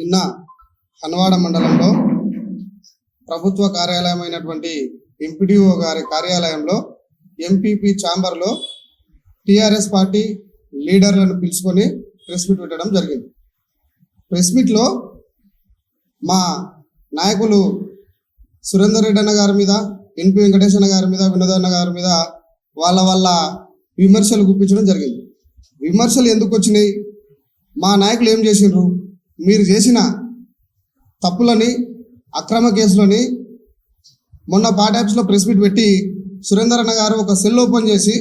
నిన్న హన్వాడ మండలంలో ప్రభుత్వ కార్యాలయమైనటువంటి ఎంపీడీఓ గారి కార్యాలయంలో ఎంపీపీ ఛాంబర్లో టీఆర్ఎస్ పార్టీ లీడర్లను పిలుచుకొని ప్రెస్ మీట్ పెట్టడం జరిగింది. ప్రెస్ మీట్లో మా నాయకులు సురేందర్ రెడ్డి అన్న గారి మీద ఎన్పి వెంకటేష్ అన్న గారి మీద వినోదన్న అన్న గారి మీద వాళ్ళ వల్ల విమర్శలు గుప్పించడం జరిగింది. విమర్శలు ఎందుకు వచ్చినాయి? మా నాయకులు ఏం చేసిండ్రు? మీరు చేసిన తప్పులని అక్రమ కేసులని మొన్న పాటాప్స్లో ప్రెస్ మీట్ పెట్టి సురేందర్ అన్న గారు ఒక సెల్ ఓపెన్ చేసి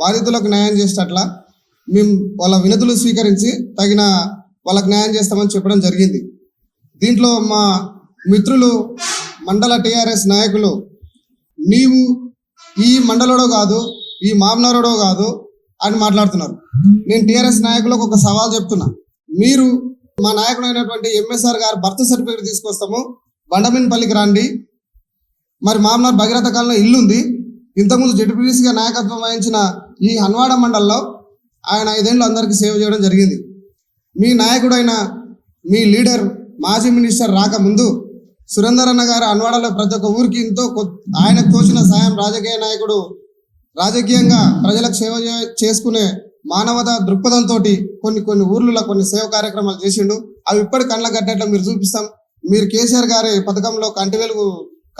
బాధితులకు న్యాయం చేసేటట్ల మేము వాళ్ళ వినతులు స్వీకరించి తగిన వాళ్ళకి న్యాయం చేస్తామని చెప్పడం జరిగింది. దీంట్లో మా మిత్రులు మండల టీఆర్ఎస్ నాయకులు నీవు ఈ మండలంలో కాదు ఈ మామనరుడో కాదు అని మాట్లాడుతున్నారు. నేను టీఆర్ఎస్ నాయకులకు ఒక సవాల్ చెప్తున్నా. మీరు మా నాయకుడు అయినటువంటి ఎంఎస్ఆర్ గారు బర్త్ సర్టిఫికేట్ తీసుకొస్తాము. బండమిన్పల్లికి రండి. మరి మామనార్ భగీరథ కాలంలో ఇల్లు ఉంది ఇంతకుముందు జడ్పీటీసీగా నాయకత్వం వహించిన ఈ హన్వాడ మండలంలో ఆయన ఐదేళ్ళు అందరికీ సేవ చేయడం జరిగింది. మీ నాయకుడైన మీ లీడర్ మాజీ మినిస్టర్ రాకముందు సురేందర్ అన్న గారు అన్వాడలో ప్రతి ఒక్క ఊరికి ఎంతో ఆయనకు తోచిన సాయం రాజకీయ నాయకుడు రాజకీయంగా ప్రజలకు సేవ చేసుకునే మానవత దృక్పథంతో కొన్ని కొన్ని ఊర్లలో కొన్ని సేవ కార్యక్రమాలు చేసిండు. అవి ఇప్పటి కళ్ళ కట్టేట్లా మీరు చూపిస్తాం. మీరు కేసీఆర్ గారి పథకంలో కంటి వెలుగు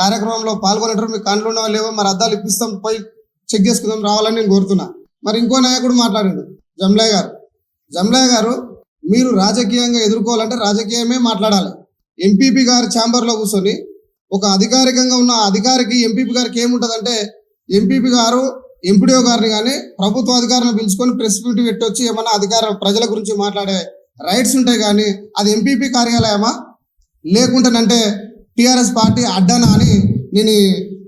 కార్యక్రమంలో పాల్గొనటం మీకు కండ్లు ఉన్నవా లేవో మరి అద్దాలు ఇప్పిస్తాం. పోయి చెక్ చేసుకుందాం రావాలని నేను కోరుతున్నా. మరి ఇంకో నాయకుడు మాట్లాడాడు జమ్లయ్య గారు. జమ్లయ్య గారు మీరు రాజకీయంగా ఎదుర్కోవాలంటే రాజకీయమే మాట్లాడాలి. ఎంపీపీ గారి ఛాంబర్లో కూర్చొని ఒక అధికారికంగా ఉన్న అధికారికి ఎంపీపీ గారికి ఏముంటుందంటే ఎంపీపీ గారు ఎంపీడీఓ గారిని కానీ ప్రభుత్వ అధికారులను పిలుచుకొని ప్రెస్ మీట్ పెట్టొచ్చి ఏమన్నా అధికార ప్రజల గురించి మాట్లాడే రైట్స్ ఉంటాయి కానీ అది ఎంపీపీ కార్యాలయమా? లేకుంటేనంటే టీఆర్ఎస్ పార్టీ అడ్డానా అని నేను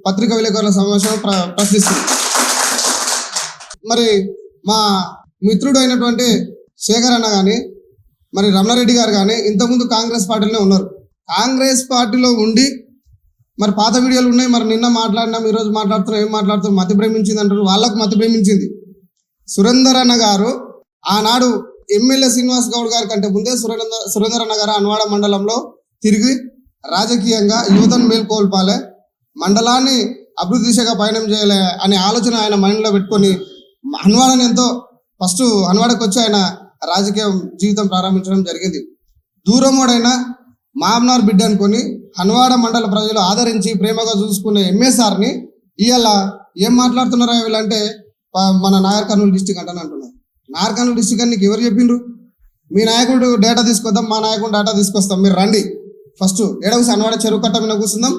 పత్రికా విలేకరుల సమావేశం ప్ర ప్రశ్నిస్తున్నాను మరి మా మిత్రుడు అయినటువంటి శేఖర్ అన్న కానీ మరి రమణారెడ్డి గారు కానీ ఇంతకుముందు కాంగ్రెస్ పార్టీలోనే ఉన్నారు. కాంగ్రెస్ పార్టీలో ఉండి మరి పాత వీడియోలు ఉన్నాయి మరి నిన్న మాట్లాడినాం ఈరోజు మాట్లాడుతున్నాం ఏం మాట్లాడుతున్నాం మతి ప్రేమించింది అంటారు వాళ్ళకు మతి ప్రేమించింది. సురేందర్ అన్న గారు ఆనాడు ఎమ్మెల్యే శ్రీనివాస్ గౌడ్ గారి కంటే ముందే సురేందర్ సురేందర్ అన్న గారు అన్వాడ మండలంలో తిరిగి రాజకీయంగా యువతను మేల్కోల్పాలే మండలాన్ని అభివృద్ధి దిశగా పయనం చేయాలి అనే ఆలోచన ఆయన మైండ్లో పెట్టుకొని హన్వాడని ఎంతో ఫస్ట్ హన్వాడకు వచ్చి ఆయన రాజకీయ జీవితం ప్రారంభించడం జరిగింది. దూరమోడైనా మామనార్ బిడ్డ అనుకొని హన్వాడ మండల ప్రజలు ఆదరించి ప్రేమగా చూసుకునే ఎంఎస్ఆర్ని ఇవాళ ఏం మాట్లాడుతున్నారా వీళ్ళంటే మన నాగర్ కర్నూలు డిస్టిక్ అంటని అంటున్నారు. నాగర్ కర్నూలు డిస్టిక్ అని నీకు ఎవరు చెప్పిండ్రు? మీ నాయకుడు డేటా తీసుకొద్దాం మా నాయకుడు డేటా తీసుకొస్తాం మీరు రండి. ఫస్ట్ ఏడవసి హన్వాడ చెరువు కట్ట మీద కూర్చుందాం.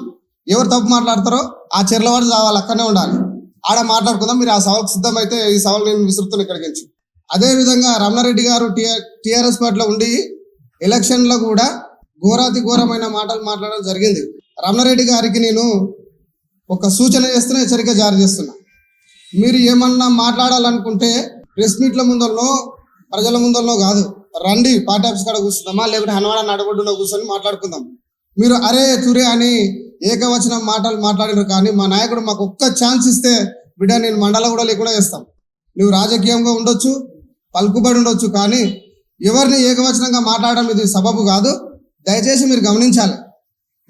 ఎవరు తప్పు మాట్లాడతారో ఆ చెర్లవాడు చావాలి అక్కడనే ఉండాలి. ఆడ మాట్లాడుకుందాం మీరు ఆ సవాల్కి సిద్ధమైతే ఈ సవాల్ నేను విసురుతున్నా ఇక్కడికి నుంచి అదే విధంగా రమణారెడ్డి గారు టిఆర్ టిఆర్ఎస్ పార్టీలో ఉండి ఎలక్షన్లో కూడా ఘోరాతి ఘోరమైన మాటలు మాట్లాడడం జరిగింది. రమణారెడ్డి గారికి నేను ఒక సూచన చేస్తున్నా హెచ్చరిక జారీ చేస్తున్నా. మీరు ఏమన్నా మాట్లాడాలనుకుంటే ప్రెస్ మీట్ల ముందరలో ప్రజల ముందరలో కాదు రండి పార్టీ ఆఫీస్ కాడ కూర్చుందామా లేకుంటే హనుమాడ నడగొడ్డులో కూర్చొని మాట్లాడుకుందాం. మీరు అరే తురే అని ఏకవచనం మాటలు మాట్లాడినారు కానీ మా నాయకుడు మాకు ఒక్క ఛాన్స్ ఇస్తే బిడ్డ నేను మండల కూడా లేకుండా చేస్తాం. నువ్వు రాజకీయంగా ఉండొచ్చు పలుకుబడి ఉండొచ్చు కానీ ఎవరిని ఏకవచనంగా మాట్లాడడం ఇది సబబు కాదు. దయచేసి మీరు గమనించాలి.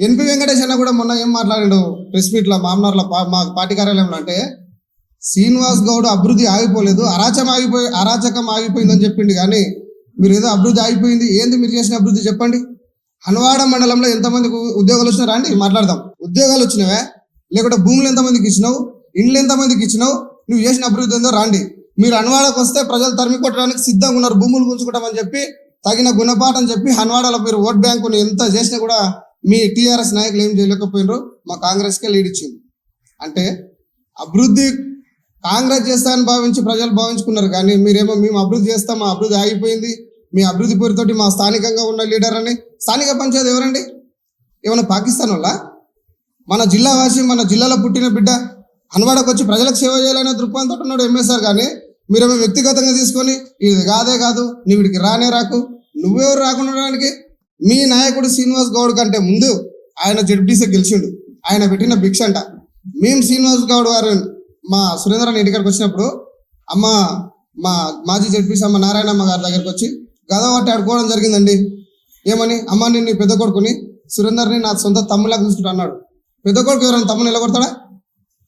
ఎన్పి వెంకటేష్ అన్న కూడా మొన్న ఏం మాట్లాడాడు ప్రెస్ మీట్లో మామనార్లో పా- మా పార్టీ కార్యాలయంలో అంటే శ్రీనివాస్ గౌడ్ అభివృద్ధి ఆగిపోలేదు అరాచకం ఆగిపోయి అరాచకం ఆగిపోయిందని చెప్పిండు. కానీ మీరు ఏదో అభివృద్ధి ఆగిపోయింది ఏంది మీరు చేసిన అభివృద్ధి చెప్పండి. హన్వాడ మండలంలో ఎంతమందికి ఉద్యోగాలు వచ్చినారా అండి? మాట్లాడదాం. ఉద్యోగాలు వచ్చినవే? లేకుంటే భూములు ఎంతమందికి ఇచ్చినావు? ఇండ్లు ఎంతమందికి ఇచ్చినావు? నువ్వు చేసిన అభివృద్ధి ఏందో రాండి మీరు అనువాడకు వస్తే ప్రజలు తరిమి కొట్టడానికి సిద్ధంగా ఉన్నారు భూములు గుంజుకుంటామని చెప్పి తగిన గుణపాఠం చెప్పి హన్వాడలో మీరు ఓట్ బ్యాంకును ఎంత చేసినా కూడా మీ టీఆర్ఎస్ నాయకులు ఏం చేయలేకపోయినారు మా కాంగ్రెస్కే లీడ్ ఇచ్చింది అంటే అభివృద్ధి కాంగ్రెస్ చేస్తానని భావించి ప్రజలు భావించుకున్నారు. కానీ మీరేమో మేము అభివృద్ధి చేస్తాం మా అభివృద్ధి ఆగిపోయింది. మీ అభివృద్ధి పేరుతోటి మా స్థానికంగా ఉన్న లీడర్ అని స్థానిక పంచాయతీ ఎవరండి? ఏమైనా పాకిస్తాన్ వల్ల మన జిల్లా వాసి మన జిల్లాలో పుట్టిన బిడ్డ హన్వాడకు వచ్చి ప్రజలకు సేవ చేయాలనే దృక్పథంతో ఉన్నాడు ఎంఎస్ఆర్ కానీ మీరేమో వ్యక్తిగతంగా తీసుకొని ఇది కాదే కాదు నీవిడికి రానే రాకు. నువ్వెవరు రాకుండా ఉండడానికి మీ నాయకుడు శ్రీనివాస్ గౌడ్ కంటే ముందు ఆయన జడ్పీసీ గెలిచిండు. ఆయన పెట్టిన భిక్ష అంట. మేము శ్రీనివాస్ గౌడ్ గారు మా సురేంద్రని ఇంటికాడికి వచ్చినప్పుడు అమ్మ మా మాజీ జడ్పీసీ అమ్మ నారాయణమ్మ గారి దగ్గరికి వచ్చి గద పట్టి ఆడుకోవడం జరిగిందండి. ఏమని? అమ్మ నిన్ను నీ పెద్ద కొడుకుని సురేందర్ని నా సొంత తమ్ములాగా చూసుకుంటా అన్నాడు. పెద్ద కొడుకు ఎవరైనా తమ్ముని నిలబడతాడా?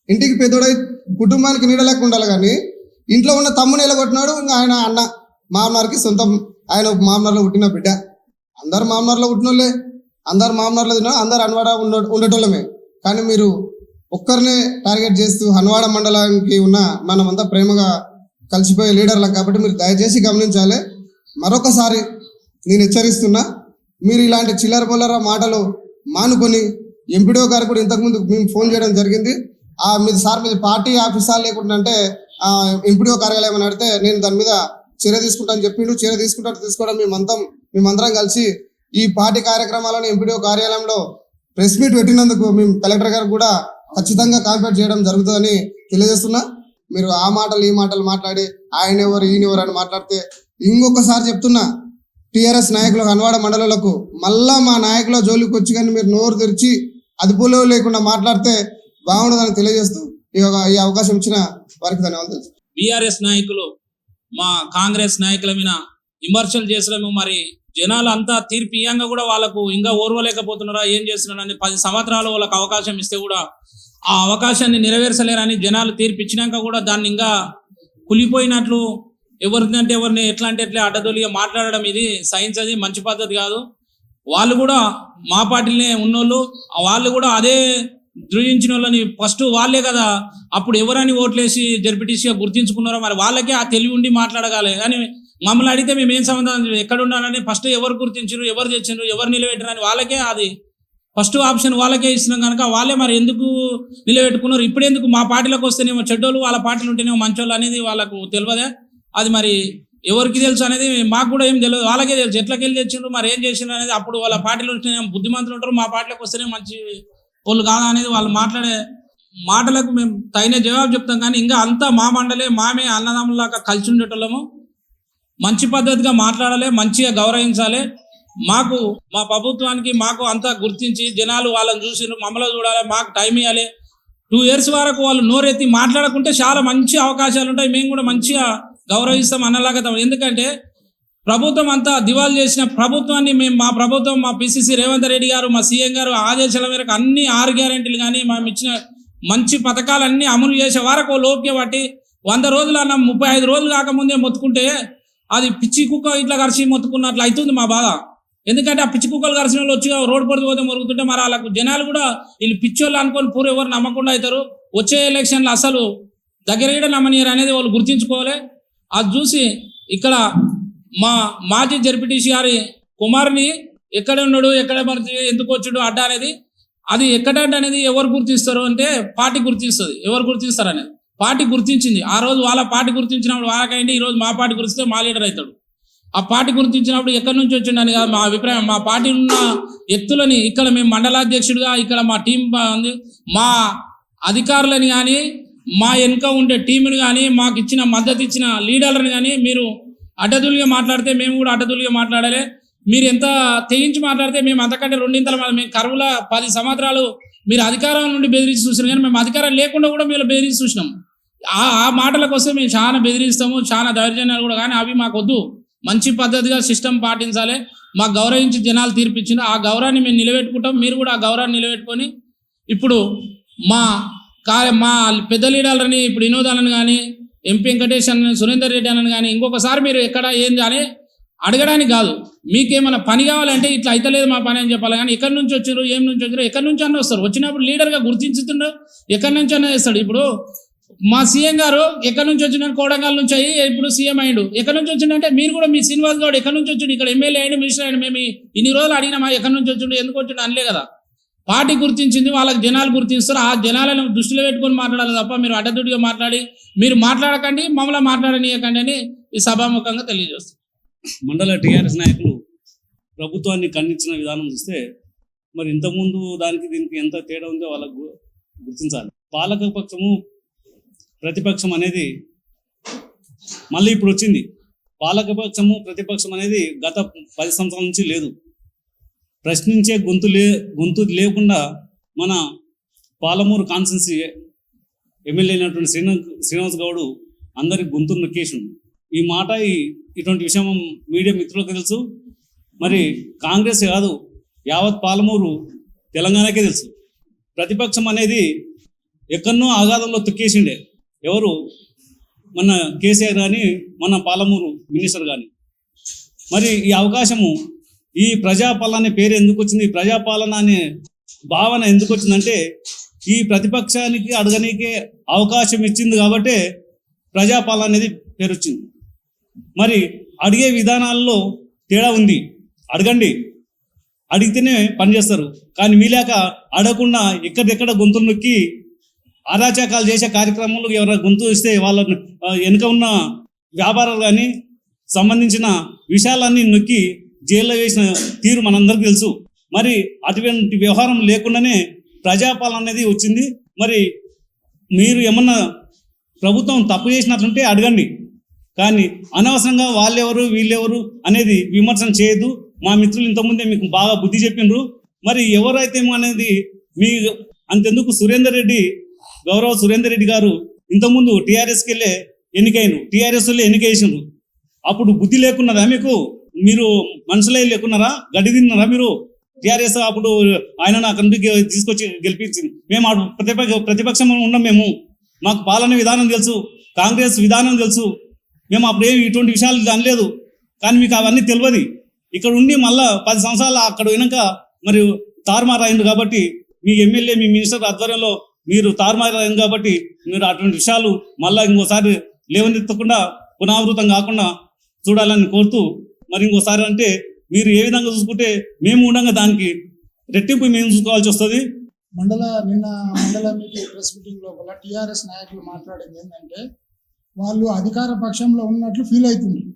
ఇంటికి పెద్దోడై కుటుంబానికి నీడలేకుండా ఉండాలి కానీ ఇంట్లో ఉన్న తమ్ముని నిలగొట్టినాడు ఇంకా ఆయన అన్న మామనార్కి సొంతం. ఆయన మామనార్లో పుట్టిన బిడ్డ. అందరు మామనార్లో పుట్టినోళ్ళే. అందరు మామనార్లో తిన్నారు అందరు అన్వాడ ఉండ ఉండేటోళ్ళమే. కానీ మీరు ఒక్కరినే టార్గెట్ చేస్తూ హన్వాడ మండలానికి ఉన్న మనమంతా ప్రేమగా కలిసిపోయే లీడర్లం కాబట్టి మీరు దయచేసి గమనించాలి. మరొకసారి నేను హెచ్చరిస్తున్నా మీరు ఇలాంటి చిల్లర పొల్లర మాటలు మానుకొని ఎంపీడీఓ గారు కూడా ఇంతకుముందు మేము ఫోన్ చేయడం జరిగింది. ఆ మీద సార్ మీద పార్టీ ఆఫీసా లేకుండా అంటే ఎంపీడీఓ కార్యాలయం అని అడిగితే నేను దాని మీద చర్య తీసుకుంటాను చెప్పిండు చర్య తీసుకుంటాను తీసుకోవడం మేమంతం మేమందరం కలిసి ఈ పార్టీ కార్యక్రమాలను ఎంపీడీఓ కార్యాలయంలో ప్రెస్ మీట్ పెట్టినందుకు మేము కలెక్టర్ గారు కూడా ఖచ్చితంగా కాంపేట్ చేయడం జరుగుతుందని తెలియజేస్తున్నా. మీరు ఆ మాటలు ఈ మాటలు మాట్లాడి ఆయన ఎవరు ఈయన ఎవరు అని మాట్లాడితే ఇంకొకసారి చెప్తున్నా టిఆర్ఎస్ నాయకులు అనవాడ మండలాలకు మళ్ళా మా నాయకుల జోలికి వచ్చి కానీ మీరు నోరు తెరిచి అదుపులో లేకుండా మాట్లాడితే బాగుండదని తెలియజేస్తూ ఈ ఈ అవకాశం ఇచ్చిన వారికి ధన్యవాదాలు తెలుసు. బీఆర్ఎస్ నాయకులు మా కాంగ్రెస్ నాయకుల మీద విమర్శలు చేసినాము మరి జనాలు అంతా తీర్పు ఇయ్యంగా కూడా వాళ్ళకు ఇంకా ఓర్వలేకపోతున్నారా ఏం చేస్తున్నారని పది సంవత్సరాలు వాళ్ళకి అవకాశం ఇస్తే కూడా ఆ అవకాశాన్ని నెరవేర్చలేరని జనాలు తీర్పు ఇచ్చినాక కూడా దాన్ని ఇంకా కులిపోయినట్లు ఎవరినంటే ఎవరిని ఎట్లా అంటే ఎట్లా అడ్డదొలిగా మాట్లాడడం ఇది సైన్స్ అది మంచి పద్ధతి కాదు. వాళ్ళు కూడా మా పార్టీలనే ఉన్నోళ్ళు వాళ్ళు కూడా అదే ధృవించిన వాళ్ళని ఫస్ట్ వాళ్ళే కదా. అప్పుడు ఎవరని ఓట్లేసి జడ్పీటీసీగా గుర్తించుకున్నారో మరి వాళ్ళకే ఆ తెలివి ఉండి మాట్లాడగాలి. కానీ మమ్మల్ని అడిగితే మేము ఏం సంబంధం ఎక్కడ ఉండాలని ఫస్ట్ ఎవరు గుర్తించారు ఎవరు తెచ్చారు ఎవరు నిలబెట్టారు అని వాళ్ళకే అది. ఫస్ట్ ఆప్షన్ వాళ్ళకే ఇస్తున్నాం కనుక వాళ్ళే మరి ఎందుకు నిలబెట్టుకున్నారు? ఇప్పుడు ఎందుకు మా పార్టీలోకి వస్తేనేమో చెడ్డోళ్ళు వాళ్ళ పార్టీలు ఉంటేనేమో మంచోళ్ళు అనేది వాళ్ళకు తెలియదే? అది మరి ఎవరికి తెలుసు అనేది మాకు కూడా ఏం తెలియదు. వాళ్ళకే తెలుసు. ఎట్లకెళ్ళి తెచ్చిండ్రు మరి ఏం చేసిండ్రు అనేది అప్పుడు వాళ్ళ పార్టీలు ఉంటేనే బుద్ధిమంతులు ఉంటారు మా పార్టీలకు వస్తేనే మంచి వాళ్ళు కాదా అనేది వాళ్ళు మాట్లాడే మాటలకు మేము తగిన జవాబు చెప్తాం. కానీ ఇంకా అంతా మా మండలే మామే అన్నదమ్ములాగా కలిసి ఉండేటోళ్ళము. మంచి పద్ధతిగా మాట్లాడాలి మంచిగా గౌరవించాలి. మాకు మా ప్రభుత్వానికి మాకు అంతా గుర్తించి జనాలు వాళ్ళని చూసి మమ్మల్ని చూడాలి మాకు టైం ఇవ్వాలి టూ ఇయర్స్ వరకు వాళ్ళు నోరెత్తి మాట్లాడకుంటే చాలా మంచి అవకాశాలు ఉంటాయి. మేము కూడా మంచిగా గౌరవిస్తాం అన్నలాగా ఎందుకంటే ప్రభుత్వం అంతా దివాలు చేసిన ప్రభుత్వాన్ని మేము మా ప్రభుత్వం మా పిసిసి రేవంత్ రెడ్డి గారు మా సీఎం గారు ఆదేశాల మేరకు అన్ని ఆరు గ్యారెంటీలు కానీ మేము ఇచ్చిన మంచి పథకాలన్నీ అమలు చేసే వారకు లోకే పట్టి వంద రోజులు అన్న ముప్పై ఐదు రోజులు కాకముందే మొత్తుకుంటే అది పిచ్చి కుక్క ఇట్లా కరిచి మొత్తుకున్నట్లు అవుతుంది మా బాధ. ఎందుకంటే ఆ పిచ్చి కుక్కలు కరిచిన వాళ్ళు వచ్చి రోడ్డు పడితే పోతే మొరుగుతుంటే మరి వాళ్ళకు జనాలు కూడా వీళ్ళు పిచ్చోళ్ళు అనుకొని పూర్వ ఎవరు నమ్మకుండా అవుతారు. వచ్చే ఎలక్షన్లు అసలు దగ్గర కూడా నమ్మనీయరు అనేది వాళ్ళు గుర్తించుకోవాలి. అది చూసి ఇక్కడ మా మాజీ జడ్పీటీసీ గారి కుమారుని ఎక్కడ ఉన్నాడు ఎక్కడ మరి ఎందుకు వచ్చాడు అడ్డ అనేది అది ఎక్కడ అనేది ఎవరు గుర్తిస్తారు అంటే పార్టీ గుర్తిస్తుంది. ఎవరు గుర్తిస్తారు అనేది. పార్టీ గుర్తించింది. ఆ రోజు వాళ్ళ పార్టీ గుర్తించినప్పుడు వాళ్ళకైంది ఈరోజు మా పార్టీ గుర్తిస్తే మా లీడర్ అవుతాడు. ఆ పార్టీ గుర్తించినప్పుడు ఎక్కడి నుంచి వచ్చిండని కాదు మా అభిప్రాయం. మా పార్టీ ఉన్న ఎత్తులని ఇక్కడ మేము మండలాధ్యక్షుడిగా ఇక్కడ మా టీం ఉంది. మా అధికారులని కానీ మా వెనుక ఉండే టీంని కానీ మాకు ఇచ్చిన మద్దతు ఇచ్చిన లీడర్లను కానీ మీరు అడ్డదులుగా మాట్లాడితే మేము కూడా అడ్డదులుగా మాట్లాడాలి. మీరు ఎంత తెగించి మాట్లాడితే మేము అంతకంటే రెండింతల మేము కరువుల పది సంవత్సరాలు మీరు అధికారం నుండి బెదిరించి చూసినాం. కానీ మేము అధికారం లేకుండా కూడా మీరు బెదిరించి చూసినాం. ఆ ఆ మాటలకు వస్తే మేము చాలా బెదిరిస్తాము చాలా దౌర్జన్యాలు కూడా. కానీ అవి మాకు వద్దు మంచి పద్ధతిగా సిస్టమ్ పాటించాలి. మాకు గౌరవించి జనాలు తీర్పిచ్చింది ఆ గౌరవాన్ని మేము నిలబెట్టుకుంటాం. మీరు కూడా ఆ గౌరవాన్ని నిలబెట్టుకొని ఇప్పుడు మా కా మా పెద్ద లీడర్లని ఇప్పుడు వినోదాలను కానీ ఎంపీ వెంకటేష్ అన్న సురేందర్ రెడ్డి అన్న కానీ ఇంకొకసారి మీరు ఎక్కడ ఏంది అని అడగడానికి కాదు. మీకేమైనా పని కావాలంటే ఇట్లా అయితలేదు మా పని అని చెప్పాలి. కానీ ఎక్కడి నుంచి వచ్చారు ఏం నుంచి వచ్చారు ఎక్కడి నుంచి అన్న వస్తారు? వచ్చినప్పుడు లీడర్గా గుర్తించుతుండ్రు ఎక్కడి నుంచి అన్న వేస్తాడు ఇప్పుడు మా సీఎం గారు ఎక్కడి నుంచి వచ్చిన కోడంగల్ నుంచి అయ్యి ఇప్పుడు సీఎం అయ్యిండు. ఎక్కడి నుంచి వచ్చిండంటే మీరు కూడా మీ శ్రీనివాస్ గౌడ్ ఎక్కడి నుంచి వచ్చిండు? ఇక్కడ ఎమ్మెల్యే అయ్యిండు మినిస్టర్ అయ్యిండు. మేము ఇన్ని రోజులు అడిగినామా? ఎక్కడి నుంచి వచ్చిండు? ఎందుకు వచ్చిండు? అనలే కదా. పార్టీ గుర్తించింది వాళ్ళకి జనాలు గుర్తిస్తారు. ఆ జనాలను దృష్టిలో పెట్టుకొని మాట్లాడాలి తప్ప మీరు అడ్డదుడిగా మాట్లాడి మీరు మాట్లాడకండి మమ్మల్ని మాట్లాడనీయకండి అని ఈ సభాముఖంగా తెలియజేస్తారు మండల టీఆర్ఎస్ నాయకులు ప్రభుత్వాన్ని ఖండించిన విధానం చూస్తే మరి ఇంతకుముందు దానికి దీనికి ఎంత తేడా ఉందో వాళ్ళకు గుర్తించాలి. పాలక పక్షము ప్రతిపక్షం అనేది మళ్ళీ ఇప్పుడు వచ్చింది. పాలక పక్షము ప్రతిపక్షం అనేది గత పది సంవత్సరాల నుంచి లేదు. ప్రశ్నించే గొంతు లే గొంతు లేకుండా మన పాలమూరు కాన్స్టెన్సీ ఎమ్మెల్యే అయినటువంటి శ్రీనివాస్ శ్రీనివాస్ గౌడు అందరి గొంతు నొక్కేసిండు. ఈ మాట ఈ ఇటువంటి విషయం మీడియా మిత్రులకు తెలుసు. మరి కాంగ్రెస్ కాదు యావత్ పాలమూరు తెలంగాణకే తెలుసు. ప్రతిపక్షం అనేది ఎక్కడనో ఆఘాతంలో తొక్కేసిండే. ఎవరు? మన కేసీఆర్ కానీ మన పాలమూరు మినిస్టర్ కానీ మరి ఈ అవకాశము ఈ ప్రజాపాలన అనే పేరు ఎందుకు వచ్చింది? ఈ ప్రజాపాలన అనే భావన ఎందుకు వచ్చిందంటే ఈ ప్రతిపక్షానికి అడగనీకే అవకాశం ఇచ్చింది కాబట్టే ప్రజాపాలన అనేది పేరు వచ్చింది మరి అడిగే విధానాల్లో తేడా ఉంది. అడగండి. అడిగితేనే పనిచేస్తారు కానీ మీలాక అడగకుండా ఎక్కడెక్కడ గొంతులు నొక్కి అరాచకాలు చేసే కార్యక్రమంలో ఎవరైనా గొంతు ఇస్తే వాళ్ళ వెనుక ఉన్న వ్యాపారాలు కానీ సంబంధించిన విషయాలన్నీ నొక్కి జైల్లో వేసిన తీరు మనందరికీ తెలుసు. మరి అటువంటి వ్యవహారం లేకుండానే ప్రజాపాలన అనేది వచ్చింది. మరి మీరు ఏమన్నా ప్రభుత్వం తప్పు చేసినట్లుంటే అడగండి. కానీ అనవసరంగా వాళ్ళెవరు వీళ్ళెవరు అనేది విమర్శన చేయదు మా మిత్రులు ఇంతకుముందే మీకు బాగా బుద్ధి చెప్పిండ్రు మరి ఎవరైతే అనేది మీ అంతెందుకు సురేందర్ రెడ్డి గౌరవ సురేందర్ రెడ్డి గారు ఇంతకుముందు టీఆర్ఎస్కి వెళ్ళే ఎన్నికైన టీఆర్ఎస్ వెళ్ళి ఎన్నిక వేసిండ్రు అప్పుడు బుద్ధి లేకున్నదా మీకు? మీరు మనుషులే లేకున్నారా? గడ్డి తిన్నారా మీరు? టిఆర్ఎస్ అప్పుడు ఆయన నా అందుకే తీసుకొచ్చి గెలిపించింది. మేము అప్పుడు ప్రతిపక్ష ప్రతిపక్షం ఉన్నాం మేము. మాకు పాలన విధానం తెలుసు కాంగ్రెస్ విధానం తెలుసు. మేము అప్పుడు ఏమి ఇటువంటి విషయాలు అనలేదు. కానీ మీకు అవన్నీ తెలియదు. ఇక్కడ ఉండి మళ్ళా పది సంవత్సరాలు అక్కడ పోయినాక మరి తారుమారు అయింది కాబట్టి మీ ఎమ్మెల్యే మీ మినిస్టర్ ఆధ్వర్యంలో మీరు తారుమారు అయింది కాబట్టి మీరు అటువంటి విషయాలు మళ్ళీ ఇంకోసారి లేవనెత్తకుండా పునరావృతం కాకుండా చూడాలని కోరుతూ మరి ఇంకోసారి అంటే మీరు ఏ విధంగా చూసుకుంటే మేము ఉండగా దానికి రెట్టింపు మేము చూసుకోవాల్సి వస్తుంది. మండల నిన్న మండల మీటింగ్ ప్రెస్ మీటింగ్ లోపల టీఆర్ఎస్ నాయకులు మాట్లాడింది ఏంటంటే వాళ్ళు అధికార పక్షంలో ఉన్నట్లు ఫీల్ అవుతున్నారు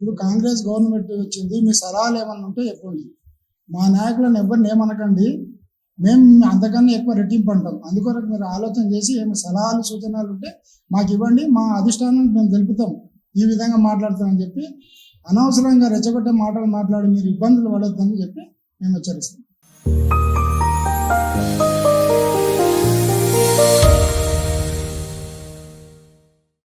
ఇప్పుడు కాంగ్రెస్ గవర్నమెంట్ వచ్చింది మీ సలహాలు ఏమన్నా ఉంటే చెప్పండి. మా నాయకులను ఎవరిని ఏమనకండి మేము అంతకన్నా ఎక్కువ రెట్టింపు అంటాం. అందుకొరకు మీరు ఆలోచన చేసి ఏమి సలహాలు సూచనలు ఉంటే మాకు ఇవ్వండి మా అధిష్టానం మేము తెలుపుతాం. ఈ విధంగా మాట్లాడతామని చెప్పి అనవసరంగా రెచ్చగొట్టే మాటలు మాట్లాడి మీరు ఇబ్బందులు పడొద్దని చెప్పి మేము హెచ్చరిస్తున్నాం